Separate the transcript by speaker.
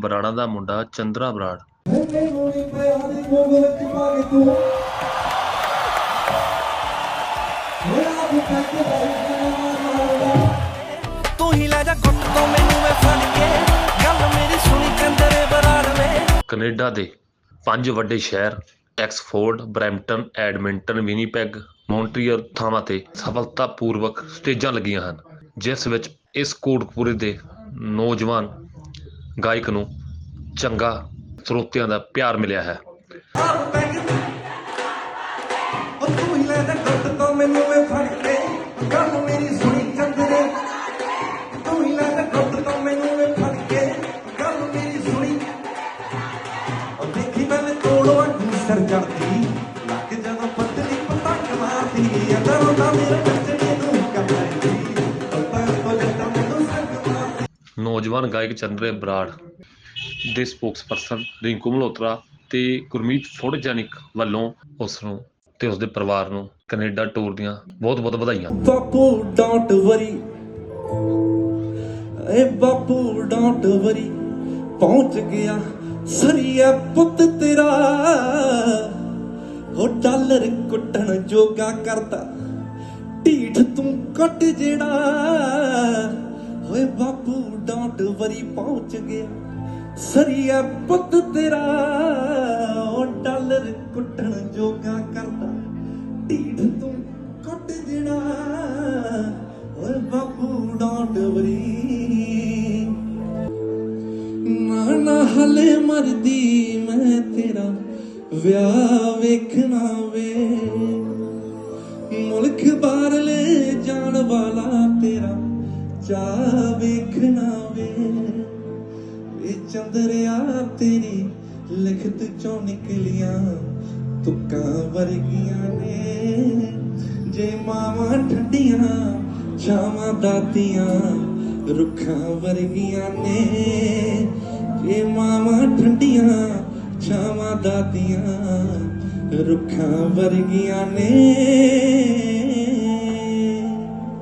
Speaker 1: ਬਰਾੜਾਂ ਦਾ ਮੁੰਡਾ ਚੰਦਰਾ ਬਰਾੜ।
Speaker 2: ਤੂੰ ਹੀ ਲੈ ਜਾ ਗੁੱਟ ਤੋਂ ਮੈਨੂੰ ਮੈਂ ਫੜ ਕੇ। ਗੱਲ ਮੇਰੀ ਸੁਣੀ ਕੰਦਰੇ ਬਰਾੜ ਵੇ
Speaker 1: ਕੈਨੇਡਾ ਦੇ ਪੰਜ ਵੱਡੇ ਸ਼ਹਿਰ Oxford Brampton Edmonton Winnipeg Montreal ਥਾਵਾਂ ਤੇ ਸਫਲਤਾਪੂਰਵਕ ਸਟੇਜਾਂ ਲੱਗੀਆਂ ਹਨ। ਜਿਸ ਵਿੱਚ ਇਸ ਕੋਟਕਪੂਰੇ ਦੇ ਨੌਜਵਾਨ ਗਾਇਕ ਨੂੰ ਚੰਗਾ ਸਰੋਤਿਆਂ ਦਾ ਪਿਆਰ ਮਿਲਿਆ ਹੈ।
Speaker 2: ਤੂੰ ਹੀ ਲੈ ਜਾ ਗੁੱਟ ਤੋਂ ਮੈਨੂੰ ਮੈਂ ਫੜ ਕੇ, ਗੱਲ ਮੇਰੀ
Speaker 1: ਨੌਜਵਾਨ ਗਾਇਕ ਚੰਦਰੇ ਬਰਾੜ ਦੇ ਸਪੋਕਸਪਰਸਨ ਰਿੰਕੂ ਮਲਹੋਤਰਾ ਤੇ ਗੁਰਮੀਤ ਫੋੜਜਾਨਿਕ ਵੱਲੋਂ ਉਸ ਨੂੰ ਤੇ ਉਸ ਦੇ ਪਰਿਵਾਰ ਨੂੰ ਕੈਨੇਡਾ ਟੂਰ ਦੀਆਂ ਬਹੁਤ ਬਹੁਤ ਵਧਾਈਆਂ।
Speaker 2: ਬਾਪੂ ਡੋਂਟ ਵਰੀ। ਏ ਬਾਪੂ ਡੋਂਟ ਵਰੀ। ਪਹੁੰਚ ਗਿਆ ਸਰੀਆ ਪੁੱਤ ਤੇਰਾ। ਉਹ ਡਾਲਰ ਕੁੱਟਣ ਜੋਗਾ ਕਰਦਾ। ਢੀਠ ਤੂੰ ਕੱਟ ਜਿਹੜਾ। ਡੋਂਟ ਪਹੁੰਚ ਗਿਆ। ਸਰੀਆ ਪੁੱਤ ਤੇਰਾ ਉਹ ਡਾਲਰ ਕੁੱਟਣ ਜੋਗਾ ਕਰਦਾ। ਢੀਠ ਤੂੰ ਕੱਟ ਜਿਹੜਾ ਓਏ ਬਾਪੂ ਡੋਂਟ ਵਰੀ। ਨਾ ਨਾ ਹਲੇ ਮਰਦੀ, ਮੈਂ ਤੇਰਾ ਵਿਆਹ ਵੇਖਣਾ ਵੇ। ਮੁਲਕ ਬਾਹਰਲੇ ਜਾਣ ਵਾਲਾ ਤੇਰਾ ਚਾਹ ਵੇਖਣਾ ਦਰਿਆ ਤੇਰੀ ਲਿਖਤ ਚੋਂ ਨਿਕਲੀਆਂ ਤੁਕਾਂ ਵਰਗੀਆਂ ਨੇ। ਜੇ ਮਾਵਾਂ ਠੰਡੀਆਂ, ਛਾਵਾਂ ਦਾਤੀਆਂ ਰੁੱਖਾਂ ਵਰਗੀਆਂ ਨੇ। ਜੇ ਮਾਵਾਂ ਠੰਡੀਆਂ, ਛਾਵਾਂ ਦਾਤੀਆਂ ਰੁੱਖਾਂ ਵਰਗੀਆਂ ਨੇ।